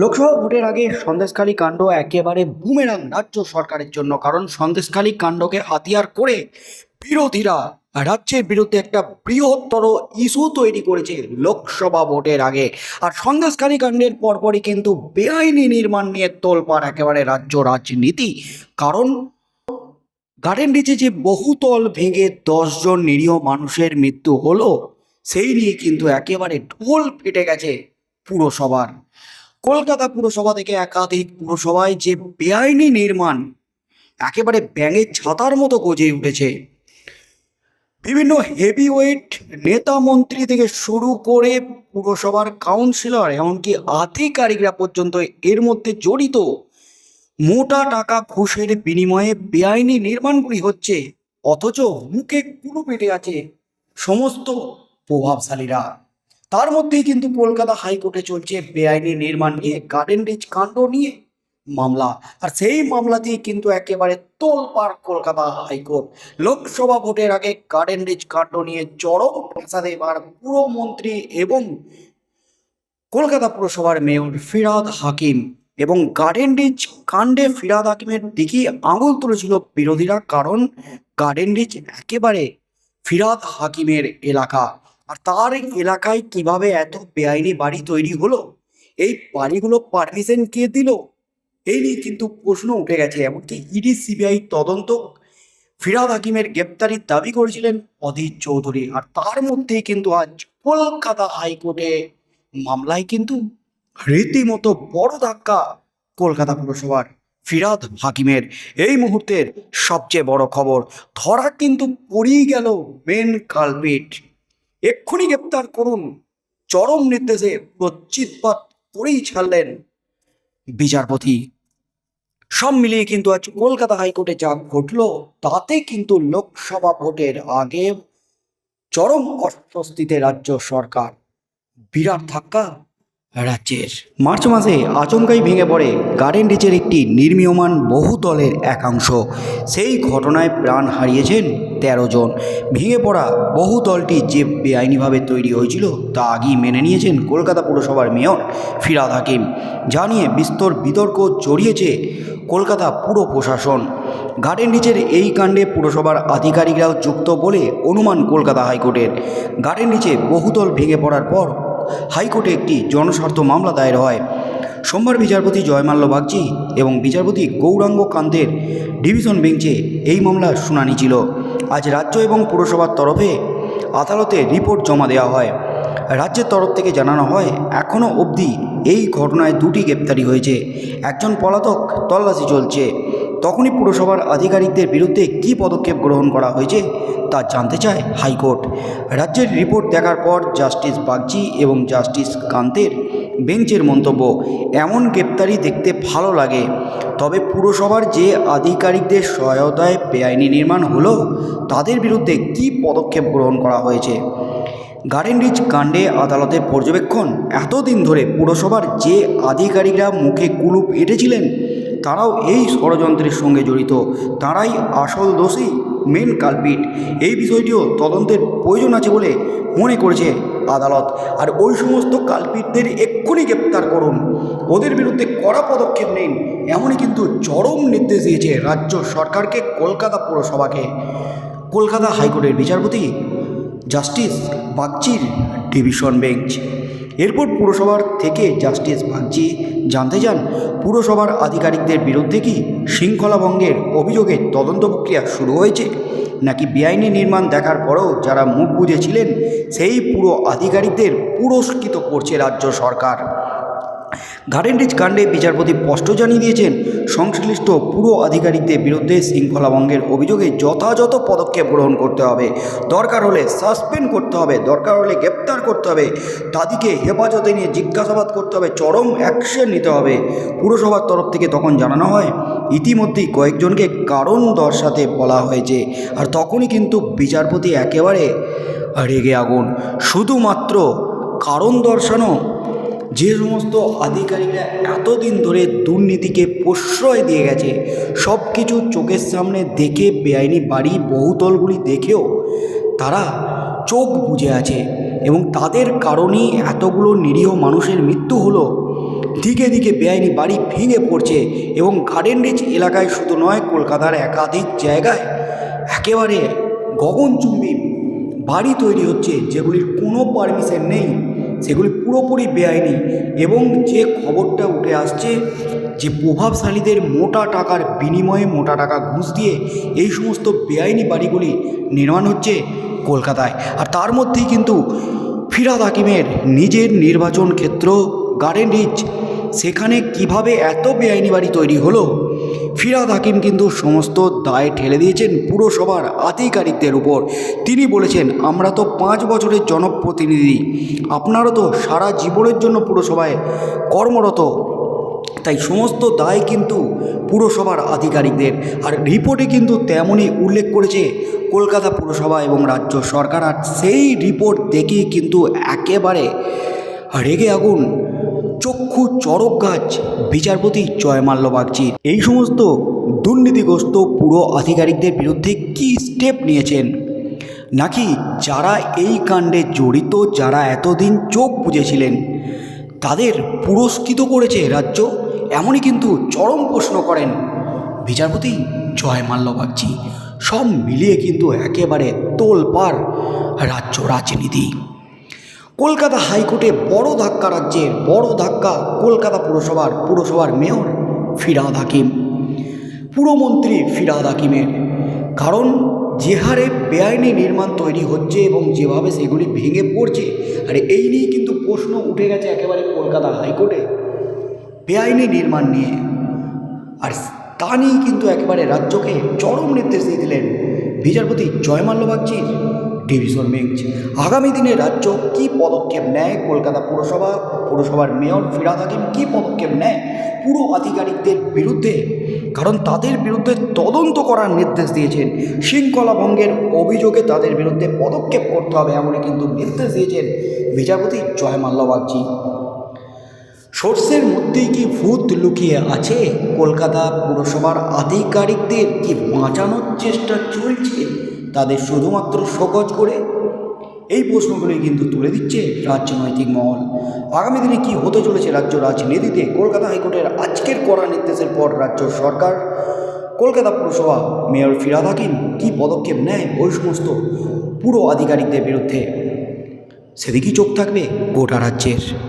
লোকসভা ভোটের আগে সন্দেশখালী কাণ্ড একেবারে বুমেরাং রাজ্য সরকারের জন্য, কারণ সন্দেশখালী কাণ্ডকে হাতিয়ার করে বিরোধীরা রাজ্যের বিরুদ্ধে একটা বৃহত্তর ইস্যু তৈরি করেছে লোকসভা ভোটের আগে। আর সন্দেশখালী কাণ্ডের পরপরই কিন্তু বেআইনি নির্মাণ নিয়ে তোলপাড় একেবারে রাজ্য রাজনীতি, কারণ গার্ডেন রিচে যে বহুতল ভেঙে দশজন নিরীহ মানুষের মৃত্যু হলো, সেই নিয়ে কিন্তু একেবারে ঢোল ফেটে গেছে পুরসভার। কলকাতা পুরসভা থেকে একাধিক পুরসভায় যে বেআইনি নির্মাণ একেবারে ব্যাঙের ছাতার মতো গজে উঠেছে। বিভিন্ন হেভিওয়েট নেতা মন্ত্রী থেকে শুরু করে পুরসভার কাউন্সিলর এমনকি আধিকারিকরা পর্যন্ত এর মধ্যে জড়িত মোটা টাকা ঘুষের বিনিময়ে বেআইনি নির্মাণগুলি হচ্ছে, অথচ মুখে কুলু পেটে আছে সমস্ত প্রভাবশালীরা। তার মধ্যেই কিন্তু কলকাতা হাইকোর্টে চলছে বেআইনি নির্মাণ নিয়ে গার্ডেন রিচ কাণ্ড নিয়ে মামলা। আর সেই মামলাতেই কিন্তু একেবারে তোলপাড় কলকাতা হাইকোর্ট। লোকসভা ভোটের আগে গার্ডেন রিচ কাণ্ড নিয়ে চরম ফ্যাসাদে এবার পুরমন্ত্রী এবং কলকাতা পুরসভার মেয়র ফিরাদ হাকিম। এবং গার্ডেন রিচ কাণ্ডে ফিরাদ হাকিমের দিকেই আঙুল তুলেছিল বিরোধীরা, কারণ গার্ডেন রিচ একেবারে ফিরাদ হাকিমের এলাকা। আর তার এলাকায় কীভাবে এত বেআইনি বাড়ি তৈরি হলো? এই বাড়িগুলো পারমিশন কে দিল? এই নিয়ে কিন্তু প্রশ্ন উঠে গেছে, এমনকি ইডি সিবিআই তদন্ত ফিরাদ হাকিমের গ্রেপ্তারির দাবি করেছিলেন অধীর চৌধুরী। আর তার মধ্যেই কিন্তু আজ কলকাতা হাইকোর্টে মামলায় কিন্তু রীতিমতো বড় ধাক্কা কলকাতা পুরসভার ফিরাদ হাকিমের। এই মুহূর্তের সবচেয়ে বড় খবর, ধরা কিন্তু পড়েই গেল মেন কালপিট এক্ষুনি গ্রেপ্তার করুন। চরম নির্দেশে প্রচিৎপাত করেই ছাড়লেন বিচারপতি। সব মিলিয়ে কিন্তু আজ কলকাতা হাইকোর্টে যা ঘটলো, তাতে কিন্তু লোকসভা ভোটের আগে চরম অস্বস্তিতে রাজ্য সরকার। বিরাট ধাক্কা। রাজ্যের। মার্চ মাসে আচমকাই ভেঙে পড়ে গার্ডেন রিচের একটি নির্মীয়মান বহুতলের একাংশ। সেই ঘটনায় প্রাণ হারিয়েছেন তেরো জন। ভেঙে পড়া বহুতলটি যে বেআইনিভাবে তৈরি হয়েছিল, তা আগেই মেনে নিয়েছেন কলকাতা পুরসভার মেয়র ফিরাদ হাকিম। যা নিয়ে বিস্তর বিতর্ক জড়িয়েছে কলকাতা পুর প্রশাসন। গার্ডেন রিচের এই কাণ্ডে পুরসভার আধিকারিকরাও যুক্ত বলে অনুমান কলকাতা হাইকোর্টের। গার্ডেন রিচে বহুতল ভেঙে পড়ার পর হাইকোর্টে একটি জনস্বার্থ মামলা দায়ের হয়। সোমবার বিচারপতি জয়মাল্য বাগচি এবং বিচারপতি গৌরাঙ্গ কান্তের ডিভিশন বেঞ্চে এই মামলার শুনানি ছিল। আজ রাজ্য এবং পুরসভার তরফে আদালতে রিপোর্ট জমা দেওয়া হয়। রাজ্যের তরফ থেকে জানানো হয় এখনও অবধি এই ঘটনায় দুটি গ্রেপ্তারি হয়েছে। একজন পলাতক তল্লাশি চলছে। তখনই পুরসভার আধিকারিকদের বিরুদ্ধে কী পদক্ষেপ গ্রহণ করা হয়েছে তা জানতে চায় হাইকোর্ট। রাজ্যের রিপোর্ট দেখার পর জাস্টিস বাগজি এবং জাস্টিস কান্তের বেঞ্চের মন্তব্য, এমন গ্রেপ্তারি দেখতে ভালো লাগে। তবে পুরসভার যে আধিকারিকদের সহায়তায় বেআইনি নির্মাণ হলো, তাদের বিরুদ্ধে কী পদক্ষেপ গ্রহণ করা হয়েছে? গার্ডেন রিচ কাণ্ডে আদালতের পর্যবেক্ষণ, এতদিন ধরে পুরসভার যে আধিকারিকরা মুখে কুলুপ এঁটেছিলেন তারাও এই ষড়যন্ত্রের সঙ্গে জড়িত। তারাই আসল দোষী মেন কালপিট এই বিষয়টিও তদন্তের প্রয়োজন আছে বলে মনে করেছে আদালত। আর ওই সমস্ত কালপিটদের এক্ষুনি গ্রেপ্তার করুন। ওদের বিরুদ্ধে কড়া পদক্ষেপ নিন। এমনই কিন্তু চরম নির্দেশ দিয়েছে রাজ্য সরকারকে কলকাতা পৌরসভাকে। কলকাতা হাইকোর্টের বিচারপতি জাস্টিস বাগচির ডিভিশন বেঞ্চ। এরপর পুরসভার থেকে জাস্টিস ভাঞ্চি জানতে চান, পুরসভার আধিকারিকদের বিরুদ্ধে কি শৃঙ্খলাভঙ্গের অভিযোগে তদন্ত প্রক্রিয়া শুরু হয়েছে? নাকি বেআইনি নির্মাণ দেখার পরেও যারা মুখ বুঝেছিলেন সেই পুরো আধিকারিকদের পুরস্কৃত করছে রাজ্য সরকার? রিচ কাণ্ডে বিচারপতি স্পষ্ট জানিয়ে দিয়েছেন, সংশ্লিষ্ট পুরো আধিকারিকদের বিরুদ্ধে শৃঙ্খলা ভঙ্গের অভিযোগে যথাযথ পদক্ষেপ গ্রহণ করতে হবে। দরকার হলে সাসপেন্ড করতে হবে, দরকার হলে গ্রেপ্তার করতে হবে। তাদেরকে হেফাজতে নিয়ে জিজ্ঞাসাবাদ করতে হবে, চরম অ্যাকশন নিতে হবে। পুরসভার তরফ থেকে তখন জানানো হয়, ইতিমধ্যেই কয়েকজনকে কারণ দর্শাতে বলা হয়েছে। আর তখনই কিন্তু বিচারপতি একেবারে রেগে আগুন। শুধুমাত্র কারণ দর্শানো যে সমস্ত আধিকারিকরা এতদিন ধরে দুর্নীতিকে প্রশ্রয় দিয়ে গেছে সব কিছু চোখের সামনে দেখে বেআইনি বাড়ি, বহুতলগুলি দেখেও তারা চোখ বুজে আছে এবং তাদের কারণেই এতগুলো নিরীহ মানুষের মৃত্যু হলো। দিকে দিকে বেআইনি বাড়ি ভেঙে পড়ছে এবং গার্ডেন রিচ এলাকায় শুধু নয়, কলকাতার একাধিক জায়গায় একেবারে গগনচুম্বী বাড়ি তৈরি হচ্ছে যেগুলির কোনো পারমিশন নেই। সেগুলি পুরোপুরি বেআইনি এবং যে খবরটা উঠে আসছে যে প্রভাবশালীদের মোটা টাকার বিনিময়ে মোটা টাকা ঘুষ দিয়ে এই সমস্ত বেআইনি বাড়িগুলি নির্মাণ হচ্ছে কলকাতায়। আর তার মধ্যেই কিন্তু ফিরাদ হাকিমের নিজের নির্বাচন ক্ষেত্র গার্ডেন রিচ সেখানে কীভাবে এত বেআইনি বাড়ি তৈরি হলো ফিরাদ হাকিম কিন্তু সমস্ত দায় ঠেলে দিয়েছেন পুরসভার আধিকারিকদের উপর। তিনি বলেছেন, আমরা তো পাঁচ বছরের জনপ্রতিনিধি। আপনারা তো সারা জীবনের জন্য পুরসভায় কর্মরত। তাই সমস্ত দায় কিন্তু পুরসভার আধিকারিকদের। আর রিপোর্টে কিন্তু তেমনই উল্লেখ করেছে কলকাতা পুরসভা এবং রাজ্য সরকার। আর সেই রিপোর্ট দেখেই কিন্তু একেবারে রেগে আগুন। চক্ষু চরক গাছ, বিচারপতি জয়মাল্য বাগচির এই সমস্ত দুর্নীতিগ্রস্ত পুরো আধিকারিকদের বিরুদ্ধে কি স্টেপ নিয়েছেন? নাকি যারা এই কাণ্ডে জড়িত, যারা এতদিন চোখ বুঝেছিলেন তাদের পুরস্কৃত করেছে রাজ্য? এমনই কিন্তু চরম প্রশ্ন করেন বিচারপতি জয় মাল্য বাগচি সব মিলিয়ে কিন্তু একেবারে তোলপার রাজ্য রাজনীতি। কলকাতা হাইকোর্টে বড় ধাক্কা রাজ্যের বড় ধাক্কা কলকাতা পুরসভার পুরসভার মেয়র ফিরাদ হাকিম। পুরমন্ত্রী ফিরাদ হাকিমের। কারণ যে হারে বেআইনি নির্মাণ তৈরি হচ্ছে এবং যেভাবে সেগুলি ভেঙে পড়ছে, আর এই নিয়ে কিন্তু প্রশ্ন উঠে গেছে একেবারে কলকাতা হাইকোর্টে বেআইনি নির্মাণ নিয়ে। আর তা নিয়েই কিন্তু একেবারে রাজ্যকে চরম নির্দেশ দিয়ে দিলেন বিচারপতি জয়মাল্য বাগচির। Division bench. আগামী দিনে রাজ্য কি পদক্ষেপ নেয়? কলকাতা পুরসভা, পুরসভার মেয়র ফিরাদ হাকিম কী পদক্ষেপ নেয়? পুরো আধিকারিকদের বিরুদ্ধে, কারণ তাদের বিরুদ্ধে তদন্ত করার নির্দেশ দিয়েছেন। শৃঙ্খলা ভঙ্গের অভিযোগে তাদের বিরুদ্ধে পদক্ষেপ করতে হবে এমনই কিন্তু নির্দেশ দিয়েছেন বিচারপতি জয়মাল্য বাগচি। সোর্সের মধ্যেই কি ভূত লুকিয়ে আছে? কলকাতা পুরসভার আধিকারিকদের কি বাঁচানোর চেষ্টা চলছে? তাদের শুধুমাত্র সকজ করে? এই প্রশ্নগুলি কিন্তু তুলে দিচ্ছে রাজনৈতিক মহল। আগামী দিনে কি হতে চলেছে রাজ্য রাজনীতিতে? কলকাতা হাইকোর্টের আজকের কড়া নির্দেশের পর রাজ্য সরকার, কলকাতা পুরসভা মেয়র ফিরাদ হাকিম কী পদক্ষেপ নেয় ওই সমস্ত পুরো আধিকারিকদের বিরুদ্ধে? সেদিকেই চোখ থাকবে গোটা রাজ্যের।